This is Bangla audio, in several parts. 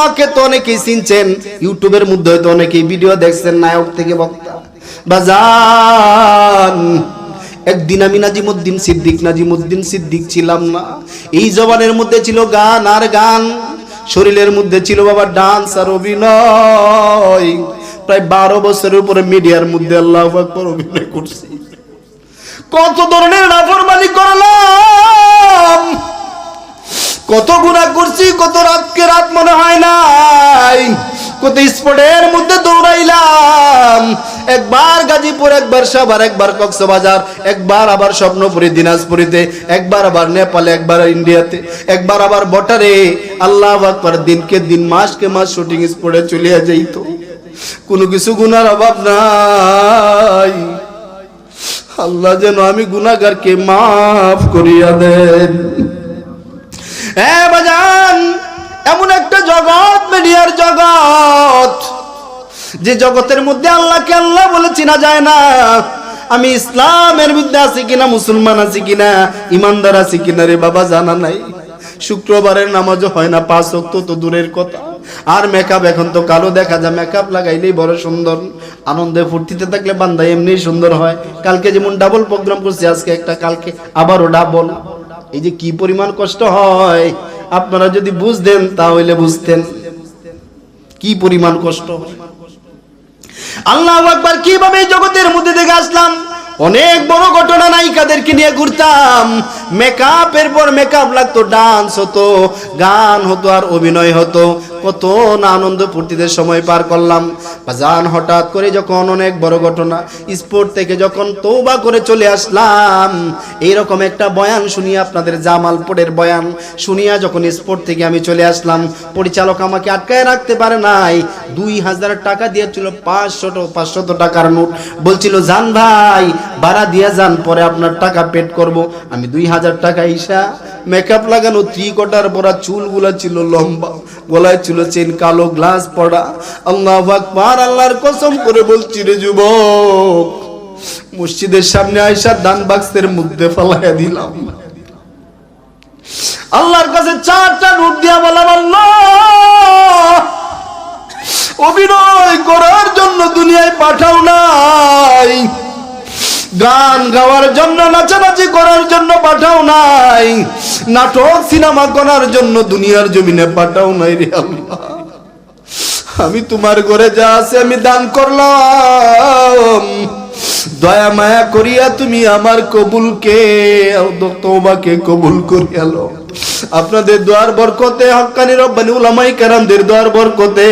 আমাকে তো অনেকেই চিনছেন, ইউটিউবের মধ্যে হয়তো অনেকেই ভিডিও দেখছেন, নায়ক থেকে বক্তা। বাজান, একদিন আমি নাজিমুদ্দিন সিদ্দিক নাজিমুদ্দিন সিদ্দিক ছিলাম না। এই জবানের মধ্যে ছিল গান আর গান, শরীরের মধ্যে ছিল বাবা ডান্স আর অভিনয়। প্রায় বারো বছরের উপরে মিডিয়ার মধ্যে আল্লাহ আকবর অভিনয় করছি। কত ধরনের নাফরমানি করলাম! কত গুণা করছি, কত রাতকে রাত মনে হয় নাই। কত স্পটের মধ্যে দৌড়াইলাম। একবার গাজীপুর, একবার সাভার, একবার কক্সবাজার, একবার আবার স্বপ্নপুরী, দিনাজপুরিতে, একবার আবার নেপালে, একবার ইন্ডিয়াতে, একবার আবার বটারে। আল্লাহ আকবার, দিনকে দিন, মাসকে মাস শুটিং স্পটে চলিয়া যাইত। কোনো কিছু গুনার অভাব নাই। আল্লাহ যেন আমি গুনাহগারকে মাফ করিয়া দেন। হ্যাঁ বাজান, এমন একটা জগৎ মিডিয়ার জগৎ। যে জগতের মধ্যে আল্লাহকে আল্লাহ বলে চেনা যায় না। আমি ইসলামের মধ্যে আছি কিনা, মুসলমান আছি কিনা, ইমানদার আছি কিনা রে বাবা, জানা নাই। শুক্রবারের নামাজও হয় না, পাঁচ অক্ত তো দূরের কথা। আর মেকআপ এখন তো কালো দেখা যায়, মেকআপ লাগাইলেই বড় সুন্দর। আনন্দে ফুর্তিতে থাকলে বান্দা এমনি সুন্দর হয়। কালকে যেমন ডাবল প্রোগ্রাম করছি, আজকে একটা, কালকে আবারও ডাবল এই যে কি পরিমাণ কষ্ট হয়? আপনারা যদি বুঝতেন, তাহলে বুঝতেন। কি পরিমাণ কষ্ট আল্লাহ একবার কীভাবে জগতের মধ্যে থেকে আসলাম? অনেক বড় ঘটনা নায়িকাদেরকে নিয়ে ঘুরতাম। মেকআপের পর মেকআপ লাগতো ডান্স হতো, গান হতো আর অভিনয় হতো। কত না আনন্দ ফুর্তিতে সময় পার করলাম। বাজান হঠাৎ করে যখন অনেক বড় ঘটনা, স্পোর্ট থেকে যখন তৌবা করে চলে আসলাম, এইরকম একটা বয়ান শুনিয়ে আপনাদের জামালপুরের বয়ান শুনিয়া যখন স্পোর্ট থেকে আমি চলে আসলাম, পরিচালক আমাকে আটকায় রাখতে পারে নাই। দুই হাজার টাকা দিয়েছিল, পাঁচশত পাঁচশত টাকার নোট। বলছিল, জান ভাই, ভাড়া দিয়ে যান, পরে আপনার টাকা পেড করব। আমি দুই হাজার টাকা ইসা মেকআপ লাগানো থ্রি কোটার পরা চুলগুলা ছিল লম্বা, গলায় ছিল চেন, কালো গ্লাস পড়া। আল্লাহ আকবার, আল্লাহর কসম করে বলছি রে যুবক, মসজিদের সামনে আয়সা দান বাক্সের মধ্যে ফালাইয়া দিলাম। আল্লাহর কাছে চারটা নোট দিয়া আল্লাহ, অভিনয় করার জন্য দুনিয়ায় পাঠাও নাই। গান গাওয়ার জন্য, নাচানাচি করার জন্য পাঠাও নাই। নাটক, সিনেমা করার জন্য দুনিয়ার জমিনে পাঠাও নাই রে আমি তোমার ঘরে যা আছে আমি দান করলাম। দয়া মায়া করিয়া তুমি আমার কবুলকে তোমাকে কবুল করিয়া লো আপনাদের দোয়ার বরকতে হক্কানি রব্বানি উলামাই কারামদের দোয়ার বরকতে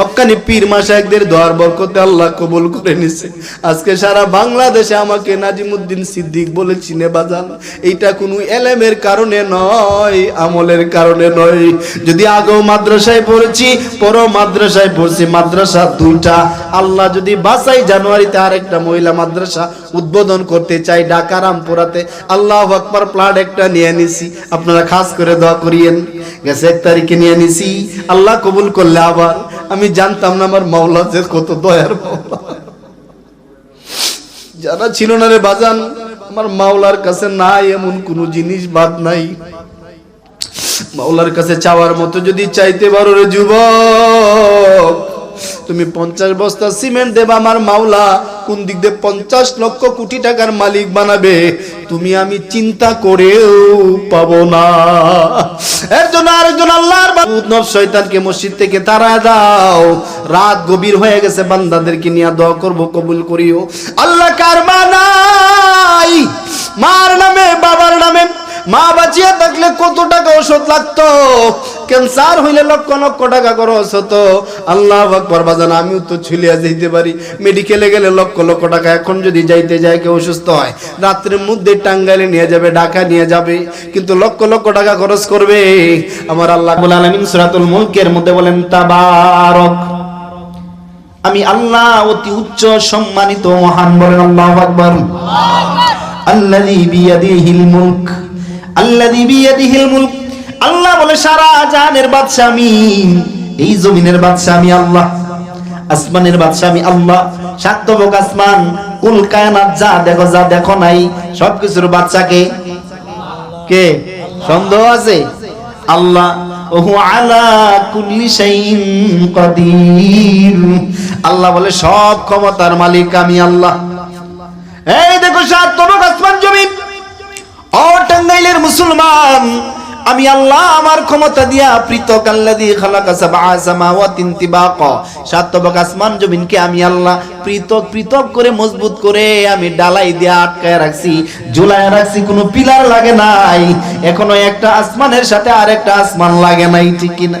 হক্কানি পীর মাশায়েখদের দোয়ার বরকতে আল্লাহ কবুল করে নিছে। আজকে সারা বাংলাদেশে আমাকে নাজিমুদ্দিন সিদ্দিক বলে চিনে বাজান। এইটা কোনো এলেমের কারণে নয়, আমলের কারণে নয়। যদি আগেও মাদ্রাসায় পড়েছি পর মাদ্রাসায় পড়ছি, মাদ্রাসা দুইটা। আল্লাহ যদি বাসাই জানুয়ারিতে আরেকটা মহিলা মাদ্রাসা উদ্বোধন করতে চাই ঢাকা রামপুরাতে, আল্লাহ আকবার প্লাট একটা নিয়ে নিছি। আপনারা খাস করে দোয়া করিয়েন। গেছে এক তারিখে নিয়ে নিছি। আল্লাহ কবুল করলে আবার। আমি জানতাম না আমার মাওলা যে কত দয়ার যারা ছিল না রে বাজান, আমার মাওলার কাছে নাই এমন কোনো জিনিস বাদ নাই। মাওলার কাছে চাওয়ার মতো যদি চাইতে পারো রে যুবক তুমি পঞ্চাশ বস্তা সিমেন্ট দেবা আমার মাওলা, কোন দিক দিয়ে পঞ্চাশ লক্ষ কোটি টাকার মালিক বানাবে, তুমি আমি চিন্তা করেও পাবো না। আল্লাহর শয়তানকে মসজিদ থেকে দাও। রাত গভীর হয়ে গেছে, বান্দাদেরকে নিয়ে দোয়া করব, কবুল করিও। আল্লাহ কার মানাই মার নামে, বাবার নামে। মা বাঁচিয়ে থাকলে কত টাকা ওষুধ লাগতো? ক্যান্সার হইলে লক্ষ লক্ষ টাকা খরচ হতো। আল্লাহ আকবর বাজান আমিও তো ছুলিয়া যেতে পারি। মেডিকেলে গেলে লক্ষ লক্ষ টাকা এখন যদি যাইতে যায় কেউ অসুস্থ হয়। রাত্রের মধ্যে টাঙ্গাইলে নিয়ে যাবে ঢাকা নিয়ে যাবে। কিন্তু লক্ষ লক্ষ টাকা খরচ করবে। আমার আল্লাহ আলমিন সুরাতুল মুলকের মধ্যে বলেন তাবারক। আমি আল্লাহ অতি উচ্চ সম্মানিত মহান বলেন আল্লাহ আকবর। আল্লাযী বিয়াদিহিল মুলক। আল্লাযী বিয়াদিহিল মুলক। আল্লাহ বলে, সারা জাহানের বাদশা আমি, এই জমিনের বাদশা আমি আল্লাহ, আসমানের বাদশা আমি আল্লাহ সাতবক আসমান, কুল কায়নাত যা দেখো যা দেখো নাই, সবকিছুর বাচ্চাকে কে? সন্দেহ আছে? আল্লাহ, ওহু আলা কুল্লি শাইইন কাদির। আল্লাহ বলে, সব ক্ষমতার মালিক আমি আল্লাহ। এই দেখো সাত তবক আসমান জমিন। ও টাঙ্গাইলের মুসলমান আমি আল্লাহ আমার ক্ষমতা দিয়া পৃথক আল্লাদি খালাকা সাবআ সামাওয়াতিন তিবাকা। সাত তবক আসমান জমিনকে আমি আল্লাহ পৃথক পৃথক করে মজবুত করে আমি ডালাই দিয়ে আটকায় রাখছি, ঝুলায় রাখছি, কোনো পিলার লাগে নাই। এখনও একটা আসমানের সাথে আরেকটা আসমান লাগে নাই, ঠিক কি না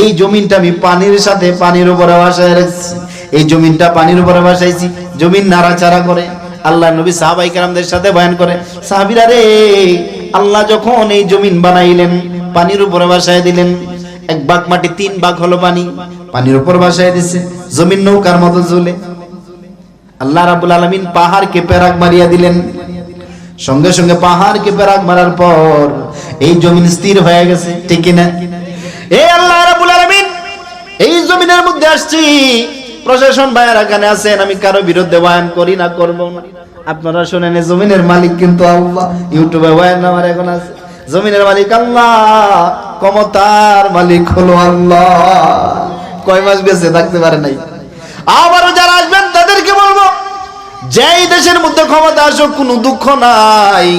এই জমিনটা আমি পানির সাথে পানির উপরে বাসায় রাখছি। এই জমিনটা পানির উপরে বাসাইছি জমিন নাড়াচাড়া করে। আল্লাহ নবী সাহাবাই কারামদের সাথে বয়ান করে, সাহাবিরা রে আল্লাহ যখন এই জমিন বানাইলেন, পানির উপরে বাসায় দিলেন, এক বাঘ মাটি, তিন বাঘ হলো পানি, পানির উপর বাসায় দিছে, জমিন নৌকার মতো ঝুলে আল্লাহ রাবুল আলমিন পাহাড়কে পেরাক মারিয়া দিলেন। সঙ্গে সঙ্গে পাহাড়কে পেরাক মারার পর এই জমিন স্থির হয়ে গেছে, ঠিক না এই আল্লাহ রাবুল আলমিন, এই জমিনের মধ্যে আসছি। প্রশাসন ভাইয়েরা এখানে আছেন, আমি কারও বিরুদ্ধে বয়ান করি না, করব আপনারা শুনেন জমিনের মালিক কিন্তু আল্লাহ, ইউটিউবে বয়ান আমার এখন আছে। জমিনের মালিক আল্লাহ, ক্ষমতার মালিক হলো আল্লাহ। কয় মাস বেঁচে থাকতে পারে নাই? আবারও যারা আসবেন তাদেরকে বলব, যেই দেশের মধ্যে ক্ষমতা আসুক, কোনো দুঃখ নাই।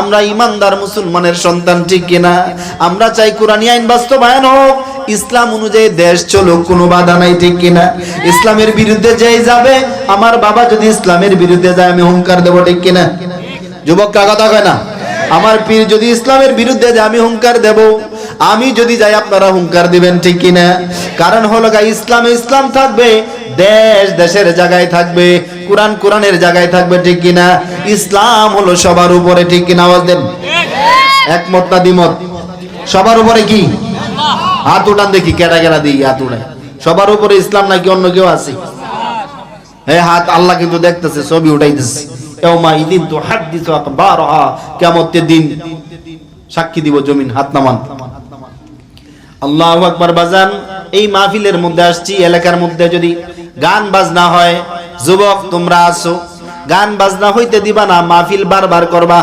আমরা ইমানদার মুসলমানের সন্তান, ঠিক কিনা? আমরা চাই কোরআনী আইন বাস্তবায়ন হোক, ইসলাম অনুযায়ী দেশ চলুক, কোনো বাধা নাই, ঠিক কিনা? ইসলামের বিরুদ্ধে যেই যাবে, আমার বাবা যদি ইসলামের বিরুদ্ধে যায়, আমি হুঙ্কার দেবো, ঠিক কিনা? যুবক কথা কয় না? আমার পীর যদি ইসলামের বিরুদ্ধে যায়, আমি হুঙ্কার দেব। আমি যদি যাই, আপনারা হুঙ্কার দিবেন, ঠিক কিনা? কারণ হলো গা, ইসলামে ইসলাম থাকবে, দেশ দেশের জায়গায় থাকবে। কোরআন কোরআনের জায়গায় থাকবে ঠিক কিনা? ইসলাম হলো সবার উপরে ঠিক কিনা আওয়াজ দেন। একমত না দ্বিমত? সবার উপরে কি? হাত উঠান দেখি কেটা কেটা দিই হাত উঠায়। সবার উপরে ইসলাম নাকি অন্য কেউ আছে? হ্যাঁ হাত, আল্লাহ কিন্তু দেখতেছে, ছবি মধ্যে আসছি, এলাকার মধ্যে যদি গান বাজনা হয় যুবক, তোমরা আসো গান বাজনা হইতে দিবা না, মাহফিল বারবার করবা।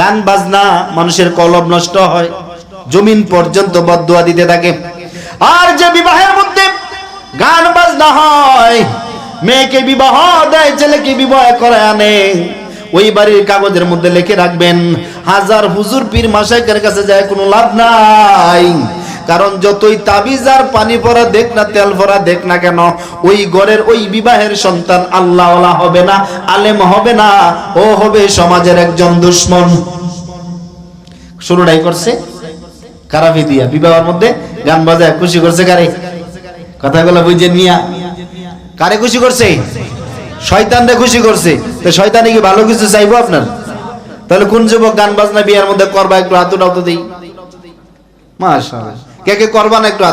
গান বাজনা মানুষের কলব নষ্ট হয়, জমিন পর্যন্ত বদুয়া দিতে থাকে। আর যে বিবাহের মধ্যে গান বাজনা হয়, মেয়েকে বিবাহ দেয়, ছেলেকে বিবাহ করে আনে, ওই বাড়ির কাগজের মধ্যে লিখে রাখবেন, হাজার হুজুর পীর মাসাইকের কাছে যায়, কোনো লাভ নাই। কারণ যতই তাবিজ আর পানি পরা দেখ না, তেল ভরা দেখ না কেন, ওই ঘরের ওই বিবাহের সন্তান আল্লাহওয়ালা হবে না, আলেম হবে না, ও হবে সমাজের একজন দুশ্মন। শুরুটাই করছে কারাফি দিয়া, বিবাহের মধ্যে গান বাজায়, খুশি করছে কারে? কথাগুলো বুঝে নিয়া। কারে খুশি করছে? শয়তান শয়তানরে খুশি করছে। তো শয়তানে কি ভালো কিছু চাইব আপনার? তাহলে কোন যুবক গান বাজনা বিয়ার মধ্যে করবা, একটু হাত উঠাও তো দেই। মাশাআল্লাহ। কে কে একটু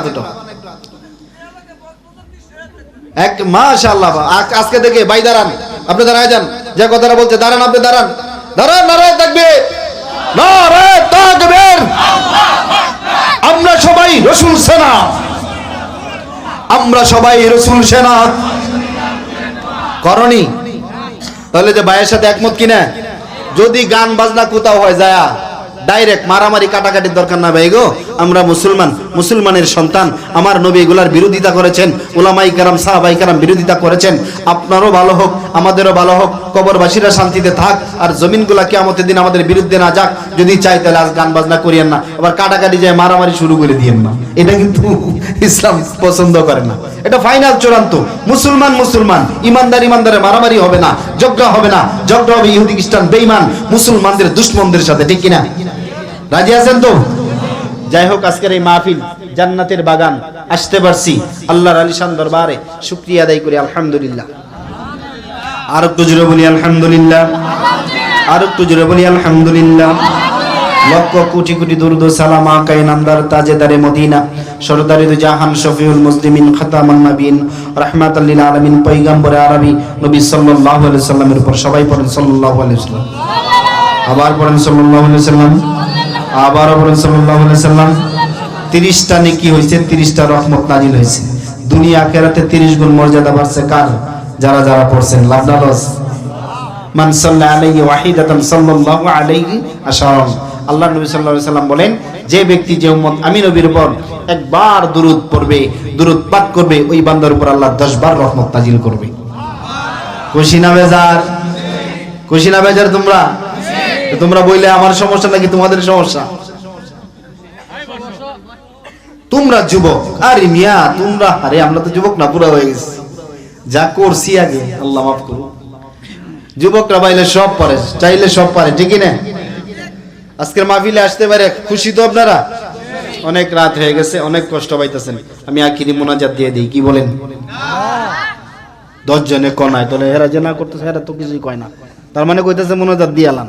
এক আজকে দেখে, ভাই দাঁড়ান, আপনি দাঁড়ায় যান। যে কথাটা বলছে, দাঁড়ান আপনি, দাঁড়ান। দাঁড়ান, নারায় আমরা সবাই রসুল সেনা। আমরা সবাই রসুল সেনা। করনি? তাহলে যে ভাইয়ের সাথে একমত কিনা? যদি গান বাজনা কোথাও হয়, যায়। ডাইরেক্ট মারামারি, কাটাকাটির দরকার না ভাই গো। আমরা মুসলমান, মুসলমানের সন্তান। আমার নবী এগুলার বিরোধিতা করেছেন। ওলামাই কারাম সাহাবাই কারাম বিরোধিতা করেছেন। আপনারও ভালো হোক, আমাদেরও ভালো হোক। কবরবাসীরা শান্তিতে থাক আর জমিনগুলা কেমতের দিন আমাদের বিরুদ্ধে না যাক। যদি চাই তাহলে আজ গান বাজনা করিয়েন না। আবার কাটাকাটি যায় মারামারি শুরু করে দিয়েন না। এটা কিন্তু ইসলাম পছন্দ করে না। এটা ফাইনাল চূড়ান্ত। মুসলমান মুসলমান, ইমানদার ইমানদারের মারামারি হবে না, ঝগড়া হবে না, ঝগড়া হবে ইহুদি খ্রিস্টান, বেঈমান, মুসলমানদের দুশ্মনদের সাথে, ঠিক কিনা? রাজি আছেন তো? যাই হোক, আজকের এই মাহফিল জান্নাতের বাগান, আসতে পারছি। আল্লাহর আলিশান দরবারে। শুক্রিয়া আদায় করি, আলহামদুলিল্লাহ। আর একটু জুড়ে বলি, আলহামদুলিল্লাহ। আর একটু জুড়ে বলি, আলহামদুলিল্লাহ। লক্ষ কোটি কোটি দুরুদ সালাম আকাই নামদার তাজেদারে মদিনা, সরদারি দু জাহান শফিউল মুসলিমিন খাতামান নবীন, রাহমাতাল লিল আলামিন, পয়গম্বর আরবি নবী সাল্লাল্লাহু আলাইহি সাল্লামের উপর সবাই পড়েন, সাল্লাল্লাহু আলাইহি সাল্লাম। আবার পড়েন, সাল্লাল্লাহু আলাইহি সাল্লাম। আবারও পড়েন, সাল্লাল্লাহু আলাইহি সাল্লাম। 30টা নেকি হইছে 30টা রহমত নাজিল হয়েছে। দুনিয়া আখিরাতে 30 গুণ মর্যাদা বাড়ছে কার? যারা যারা পড়ছেন, লাভ মান সাল্লা আলাইহি ওয়াহিদাতান সাল্লাল্লাহু আলাইহি আশারান আল্লাহ নবী সাল্লাল্লাহু আলাইহি সাল্লাম বলেন, যে ব্যক্তি, যে উম্মত, আমি নবীর উপর একবার দুরুদ পড়বে, দুরুদ পাঠ করবে, ওই বান্দার উপর আল্লাহ 10 বার রহমত নাজিল করবে। খুশি না বেজার? খুশি না বেজার তোমরা? তোমরা বললে আমার সমস্যা নাকি তোমাদের সমস্যা? তোমরা যুবক, আরে মিয়া, তোমরা, আরে আমরা তো যুবক না পুরা হয়ে গেছি। যা করছি আগে আল্লাহ মাফ করুন। যুবকরা বাইলে সব পারে চাইলে সব পারে ঠিকই না? আজকের মাহফিলে আসতে পারে খুশি তো আপনারা? অনেক রাত হয়ে গেছে অনেক কষ্ট পাইতেছেন। আমি আখিরি মোনাজাত দিয়ে দিই কি বলেন? দশ জনে কনায় তাহলে হেরা যে না করতেছে হেরা তো কিছুই কয় না। তার মানে কইতেছে মোনাজাত দিয়ে আলাম।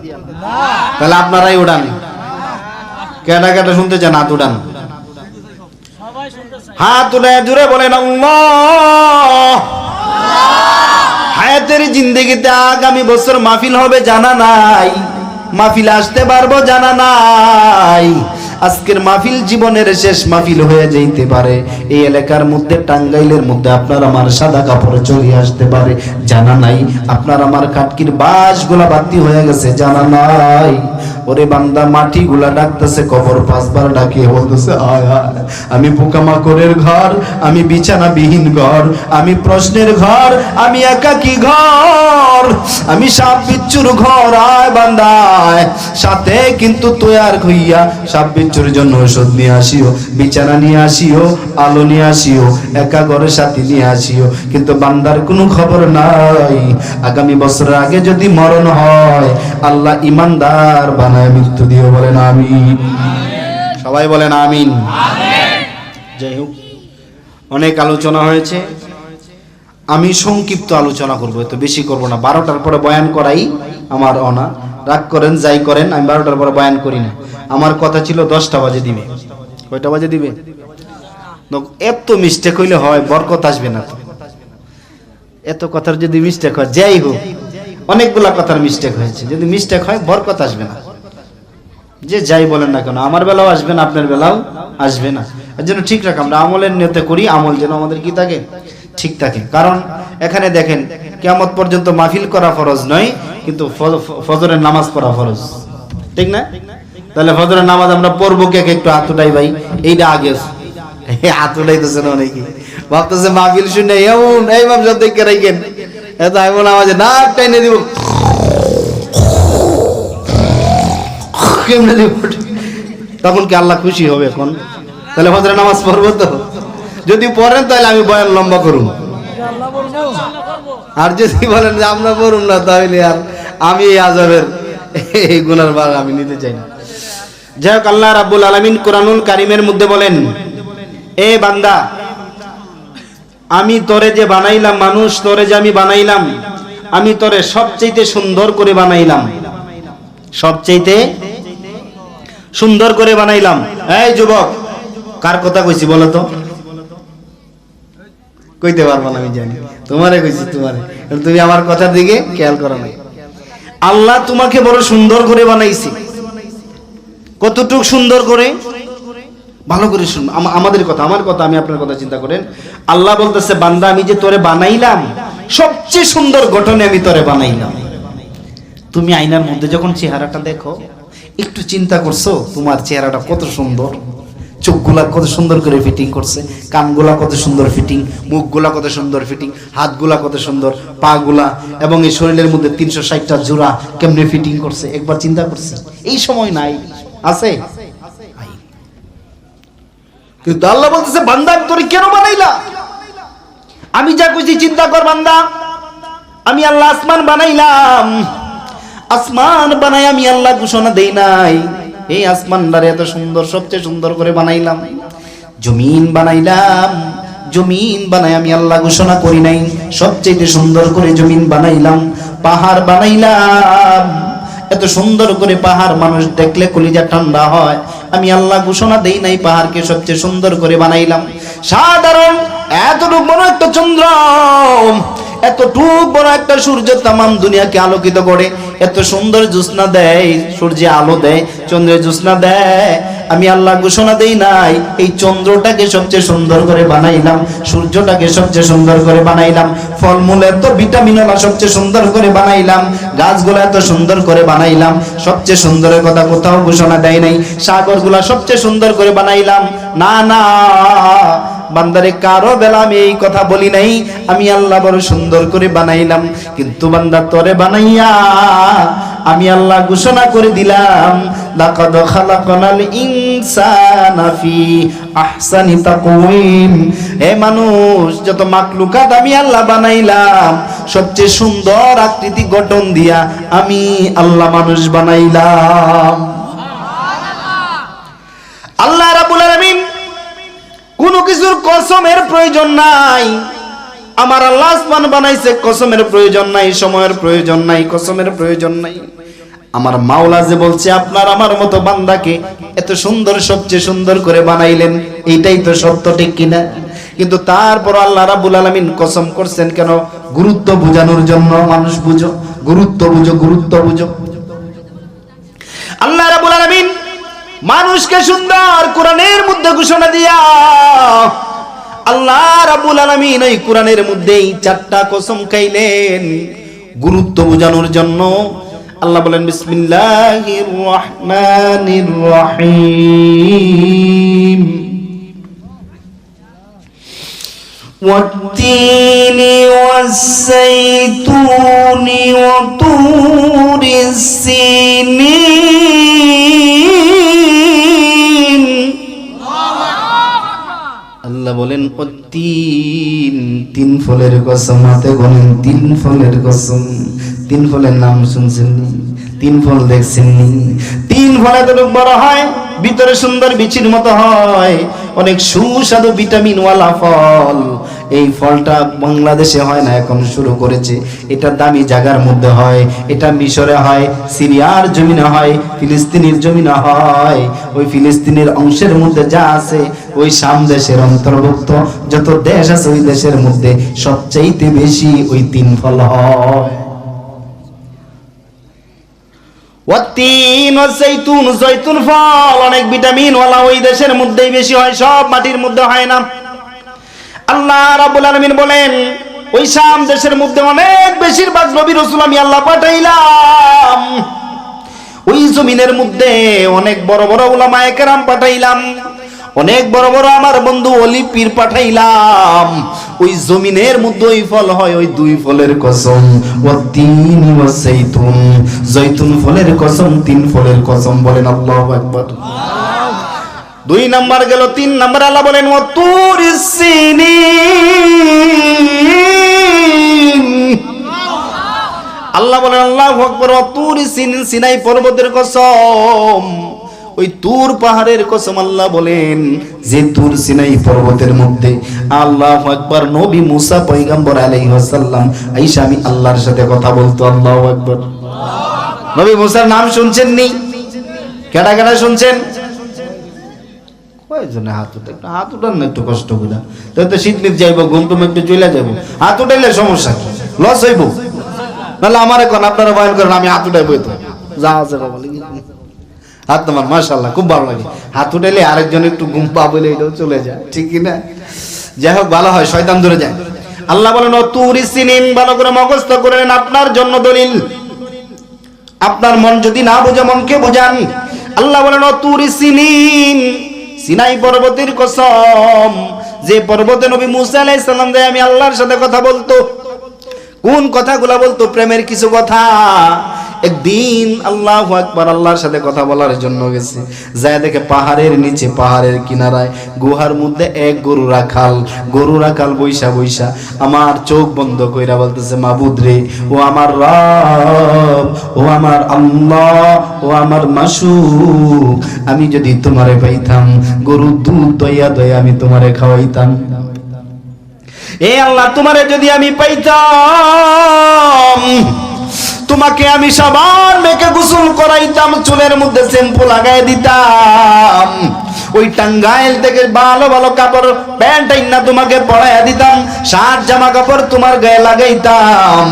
তাহলে আপনারাই উড়ান। কেটা কেটা শুনতে চান হাত উড়ান। হাত উড়ে জুড়ে বলেন আল্লাহ! হায়াতের জিন্দগিতে আগামী বছর মাহফিল হবে, জানা নাই। মাহফিল আসতে পারব, জানা নাই। আজকের মাহফিল জীবনের শেষ মাহফিল হয়ে যাইতে পারে। এই এলাকার মধ্যে টাঙ্গাইলের মধ্যে আপনার আমার সাদা কাপড়ে চলে আসতে পারে, জানা নাই। আপনার আমার কাটকির বাসগুলা বাতি হয়ে গেছে, জানা নাই। ওরে বান্দা মাটি গুলা ডাকতেছে, কবর পাঁচবার ডাকিয়ে বলতেছে, আয় আয়, আমি পোকামাকড়ের ঘর, আমি বিছানা বিহীন ঘর, আমি প্রশ্নের ঘর, আমি একাকী ঘর, আমি সাপ বিচ্ছুর ঘর, আয় বান্দায় সাথে কিন্তু তৈয়ার হইয়া সাপ বিচ্ছুর জন্য ওষুধ নিয়ে আসিও, বিছানা নিয়ে আসিও, আলো নিয়ে আসিও, একা ঘরের সাথে নিয়ে আসিও। কিন্তু বান্দার কোনো খবর নাই। আগামী বছরের আগে যদি মরণ হয়, আল্লাহ ইমানদার বানায় মৃত্যু দিয়ে বলেন আমিন। সবাই বলেন আমিন। যাই হোক অনেক আলোচনা হয়েছে। আমি সংক্ষিপ্ত আলোচনা করব তো বেশি করব না। বারোটার পরে বয়ান করাই আমার অনা। রাগ করেন যাই করেন আমি বারোটার পরে বয়ান করি না। আমার কথা ছিল দশটা বাজে দিবে। কয়টা বাজে দিবে? এত মিস্টেক হইলে হয় বরকত আসবে না তো। এত কথার যদি মিস্টেক হয় যাই হোক অনেকগুলা কথার মিস্টেক হয়েছে। যদি মিস্টেক হয় বরকত আসবে না। যে যাই বলেন না কেন, আমার বেলাও আসবে না, আপনার বেলাও আসবে না। এর জন্য ঠিক রাখ, আমরা আমলের নিয়তে করি, আমল যেন আমাদের কি থাকে? ঠিক থাকে। কারণ এখানে দেখেন কেমত পর্যন্ত মাহফিল করা ফরজ নয়, কিন্তু ফজরের নামাজ পড়া ফরজ। ঠিক না? তাহলে ফজরের নামাজ আমরা পড়ব কে একটু উঠাই ভাই, এইটা আগে। উঠাইতেছে অনেকে ভাবতেছে মাহফিল শুনে এমন, এই সব দেখে রাখেন। এত এমন আমাদের না টাইনে দিব। কেমনে দিব? তখন কি আল্লাহ খুশি হবে এখন? তাহলে ফজরের নামাজ পড়ব তো? যদি পড়েন তাহলে আমি বয়ান লম্বা করুন। আর যদি বলেন যে আমরা পড়ুন না, তাহলে আর আমি এই আজবের এই গুনার ভাগ আমি নিতে চাই না। যাই হোক, আল্লাহ রাব্বুল আলামিন কোরআনুল কারিমের মধ্যে বলেন, এ বান্দা, আমি তোরে যে বানাইলাম, মানুষ তোরে যে আমি বানাইলাম, আমি তোরে সবচেয়ে সুন্দর করে বানাইলাম। সবচেয়ে সুন্দর করে বানাইলাম। এই যুবক, কার কথা কইছি বলো তো? কইতে পারব না, আমি জানি। তোমারে কইছি, তোমারে। তুমি আমার কথার দিকে খেয়াল করো নাই আল্লাহ তোমাকে বড় সুন্দর করে বানাইছে। কতটুক সুন্দর করে? ভালো করে শুন। আমাদের কথা, আমার কথা, আমি আপনার কথা চিন্তা করেন। আল্লাহ বলতেছে, বান্দা, আমি যে তোরে বানাইলাম, সবচেয়ে সুন্দর গঠনে আমি তোরে বানাইলাম। তুমি আয়নার মধ্যে যখন চেহারাটা দেখো একটু চিন্তা করছ? তোমার চেহারাটা কত সুন্দর? চোখগুলা কত সুন্দর করে ফিটিং করছে। কানগুলা কত সুন্দর ফিটিং মুখগুলা কত সুন্দর ফিটিং হাতগুলা কত সুন্দর। পাগুলা এবং এই শরীরের মধ্যে তিনশো ষাটটা জোড়া কেমনে ফিটিং করছে? একবার চিন্তা করছে। এই সময় নাই। আছে। কিন্তু আল্লাহ বলতেছে, বান্দা, তোরে কেন বানাইলা? আমি যা কইছি চিন্তা কর, বান্দা। আমি আল্লাহ আসমান বানাইলাম। আসমান বানাই আমি আল্লাহ ঘোষণা দেই নাই। এই আসমানটারে এত সুন্দর, সবচেয়ে সুন্দর করে বানাইলাম। জমিন বানাইলাম, জমিন বানাই আমি আল্লাহ ঘোষণা করি নাই। সবচেয়ে সুন্দর করে জমিন বানাইলাম, পাহাড় বানাইলাম। এত সুন্দর করে পাহাড় মানুষ দেখলে কলিজা ঠান্ডা হয়। আমি আল্লাহ ঘোষণা দেই নাই পাহাড়কে সবচেয়ে সুন্দর করে বানাইলাম। সাধারণ এতটুকু বড় একটা চন্দ্র এতটুক বড় একটা সূর্য তামাম দুনিয়াকে আলোকিত করে। এত সুন্দর জ্যোৎস্না দেয় সূর্যে আলো দেয় চন্দ্রের জ্যোৎস্না দেয়। আমি আল্লাহ ঘোষণা দেই নাই, এই চন্দ্রটাকে সবচেয়ে সুন্দর করে বানাইলাম, সূর্যটাকে সবচেয়ে সুন্দর করে বানাইলাম, ফলমূল এত ভিটামিনওয়ালা সবচেয়ে সুন্দর করে বানাইলাম, গাছগুলো এত সুন্দর করে বানাইলাম, সবচেয়ে সুন্দরের কথা কোথাও ঘোষণা দেয় নাই, সাগরগুলা সবচেয়ে সুন্দর করে বানাইলাম, না না, বান্দারে কারও বেলা আমি এই কথা বলি নাই, আমি আল্লাহ বড় সুন্দর করে বানাইলাম, কিন্তু বান্দা তরে বানাইয়া আমি আল্লাহ ঘোষণা করে দিলাম লাকাদ খালাকনাল ইনসানা ফি আহসানি তাকওয়িম হে মানুষ, যত মাকলুকাত আমি আল্লাহ বানাইলাম, সবচেয়ে সুন্দর আকৃতি গঠন দিয়া আমি আল্লাহ মানুষ বানাইলাম। আল্লাহ রাব্বুল আলামিন কোনো কিছুর কসমের প্রয়োজন নাই। আমার আল্লাহ বানাইছে, কসমের প্রয়োজন নাই, সময়ের প্রয়োজন নাই, কসমের প্রয়োজন নাই। আমার মাওলা যে বলছে, আপনার আমার মতো বান্দাকে এত সুন্দর সবচেয়ে সুন্দর করে বানাইলেন এইটাই তো সত্য ঠিক কিনা? কিন্তু তারপর আল্লাহ রাব্বুল আলামিন কসম করছেন, কেন? গুরুত্ব বোঝানোর জন্য মানুষ বুঝো, গুরুত্ব বুঝো গুরুত্ব বুঝো। আল্লাহ রাব্বুল আলামিন মানুষকে সুন্দর কোরআনের মধ্যে ঘোষণা দিয়া, আল্লাহ রাব্বুল আলামিন ওই কোরআনের মধ্যেই চারটা কসম খাইলেন। গুরুত্ব বোঝানোর জন্য আল্লাহ বলেন বিসমিল্লাহির রহমানির রহিম والتين والزيتون وطور السنين আল্লাহ বলেন ও তিন তিন ফলের কসম হাতে বলেন তিন ফলের কসম তিন ফলের নাম শুনছেন? তিন ফল দেখছেন? তিন ফলে তো বড় হয়, ভিতরে সুন্দর বিচির মতো হয়। অনেক সুস্বাদু ভিটামিন ওয়ালা ফল। এই ফলটা বাংলাদেশে হয় না, এখন শুরু করেছে। এটা দামি জায়গার মধ্যে হয়, এটা মিশরে হয়, সিরিয়ার জমিনে হয়, ফিলিস্তিনের জমিনে হয়। ওই ফিলিস্তিনের অংশের মধ্যে যা আছে, ওই শাম দেশের অন্তর্ভুক্ত। যত দেশ আছে, ওই দেশের মধ্যে সবচাইতে বেশি ওই তিন ফল হয়। ওয়াজাইতুন জয়তুন ফল, অনেক ভিটামিন ওয়ালা ওই দেশের মধ্যেই বেশি হয়, সব মাটির মধ্যে হয় না। আল্লাহ রাবুল আলমিন বলেন, ওই শাম দেশের মধ্যে অনেক বেশিরভাগ নবী রসুল আমি আল্লাহ পাঠাইলাম। ওই জমিনের মধ্যে অনেক বড় বড় উলামায়ে কেরাম পাঠাইলাম। অনেক বড় বড় আমার বন্ধু অলি পীর পাঠাইলাম। ওই জমিনের মধ্যে ওই ফল হয়, ওই দুই ফলের কসম। ও তিন ও জৈতুন ফলের কসম, তিন ফলের কসম বলেন আল্লাহু আকবার। দুই নাম্বার গেল, তিন নাম্বার আল্লাহ বলেন ও তুর সিনিন। আল্লাহ বলেন, আল্লাহ আকবর তুর সিন সিনাই পর্বতের কসম। ওই তুর পাহাড়ের কসম আল্লাহ বলেন, যে তুর সিনাই পর্বতের মধ্যে আল্লাহ আকবর নবী মুসা পয়গম্বর আলাইহি ওয়াসাল্লাম আইসা আমি আল্লাহর সাথে কথা বলতো, আল্লাহ আকবর। নবী মুসার নাম শুনছেন নি কেডা কেডা শুনছেন? কয়জনে হাত উঠে একটু হাত উঠান না, একটু কষ্ট করে। তাই তো শীত মিত যাইব, ঘুম টুম একটু চলে যাব হাত উঠাইলে সমস্যা কি? লস হইব? নাহলে আমার এখন আপনারা বয়ান করেন, আমি হাত উঠাইবো তো যা আছে। হাত তোমার মাশাল্লাহ খুব ভালো লাগে। হাত উঠাইলে আরেকজন একটু ঘুম পা বলে এটাও চলে যায়, ঠিক না যাই হোক, ভালো হয়, শয়তান ধরে যায়। আল্লাহ বলেন তুরি সিনিন, ভালো করে মগস্থ করে নেন, আপনার জন্য দলিল। আপনার মন যদি না বোঝে, মনকে বোঝান। আল্লাহ বলেন তুরি সিনিন, সিনাই পর্বতের কসম। যে পর্বতে নবী মুসা আলাইহিস সালাম যায় আমি আল্লাহর সাথে কথা বলতো। কোন কথাগুলা বলতো? প্রেমের কিছু কথা। একদিন আল্লাহ আকবার আল্লাহর সাথে কথা বলার জন্য গেছে। যায় দেখে পাহাড়ের নিচে, পাহাড়ের কিনারায়, গুহার মধ্যে এক গরু রাখাল। গরু রাখাল বৈশা বৈশা আমার চোখ বন্ধ কইরা বলতেছে, মাবুদ রে, ও আমার রব, ও আমার আল্লাহ, ও আমার মাসুক, আমি যদি তোমারে পাইতাম, গরু দুধ দইয়া দইয়া আমি তোমারে খাওয়াইতাম। এ আল্লাহ, তোমারে যদি আমি পাইতাম তোমাকে আমি সাবান মেখে গোসল করাইতাম, চুলের মধ্যে শ্যাম্পু লাগাই দিতাম। ওই টাঙ্গাইল থেকে ভালো ভালো কাপড়, প্যান্ট না তোমাকে পরাইয়া দিতাম, শার্ট, জামা কাপড় তোমার গায়ে লাগাইতাম।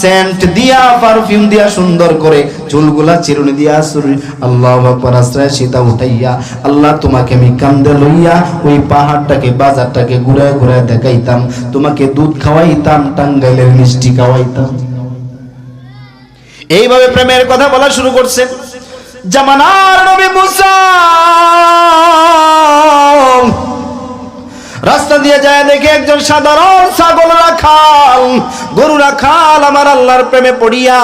সেন্ট দিয়া পারফিউম দিয়া, সুন্দর করে চুলগুলা চিরুনি দিয়া সুরি আল্লাহ আকবার, আশ্রয় সীতা উঠাইয়া, আল্লাহ তোমাকে আমি কান্দে লইয়া ওই পাহাড়টাকে, বাজারটাকে ঘুরায় ঘুরায় দেখাইতাম। তোমাকে দুধ খাওয়াইতাম, টাঙ্গাইলের মিষ্টি খাওয়াইতাম। এইভাবে প্রেমের কথা বলা শুরু করছে। জামানার নবী মুসা রাস্তা দিয়ে যায় দেখে একজন সাধারণ ছাগল রাখাল, গরু রাখাল আমার আল্লাহর প্রেমে পড়িয়া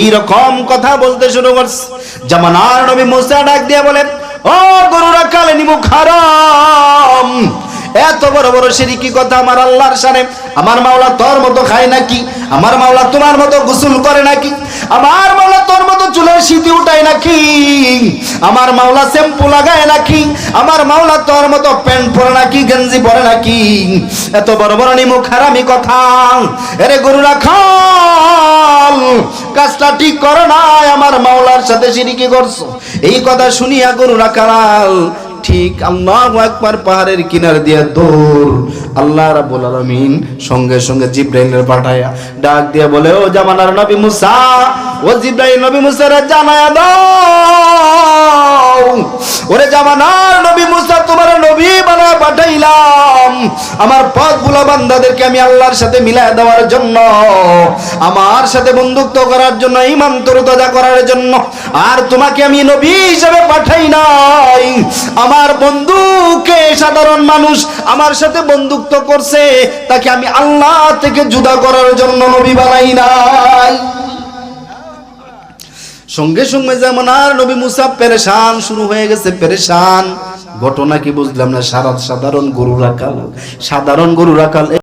এই রকম কথা বলতে শুরু করছে। জামানার নবী মুসা ডাক দিয়ে বলেন ও গরু রাখাল নিমুখ হারাম। এত বড় বড় সিরিকি কথা আমার আল্লাহর সামনে। আমার মাওলা তোর মতো খায় নাকি? আমার মাওলা তোমার মতো গোসল করে নাকি? আমার মাওলা তোর মতো চুলের সিঁথি উঠায় নাকি? আমার মাওলা শ্যাম্পু লাগায় নাকি? আমার মাওলা তোর মতো প্যান্ট পরে নাকি? গেঞ্জি পরে নাকি? এত বড় বড় নিমুখ হারামি কথা। এরে গরু রাখাল কাজটা ঠিক করো নাই। আমার মাওলার সাথে সিরিকি করছ। এই কথা শুনিয়া গরু রাখাল ঠিক, আল্লাহ একবার পাহাড়ের কিনার দিয়া দৌড়। আল্লাহ রাবুল আলমিন সঙ্গে সঙ্গে জিব্রাইলের পাঠায়া ডাক দিয়া বলে, ও জামানার নবী মুসা, ও জিব্রাইল নবী মুসার জানায়া দাও। ওরে জামানার নবী মুসা পাঠাইলাম। আমার পথগুলো বান্দাদেরকে আমি আল্লাহর সাথে মিলায় দেওয়ার জন্য, আমার সাথে বন্ধুত্ব করার জন্য ইমান করার জন্য। আর তোমাকে আমি নবী হিসেবে পাঠাই নাই। আমার বন্ধুকে সাধারণ মানুষ আমার সাথে বন্ধুত্ব করছে, তাকে আমি আল্লাহ থেকে জুদা করার জন্য নবী বানাই নাই। সঙ্গে সঙ্গে যেমন আর নবী মুসা পেরেশান শুরু হয়ে গেছে, পেরেশান। ঘটনা কি বুঝলাম না? সারা সাধারণ গরু রাখাল সাধারণ গরু রাখাল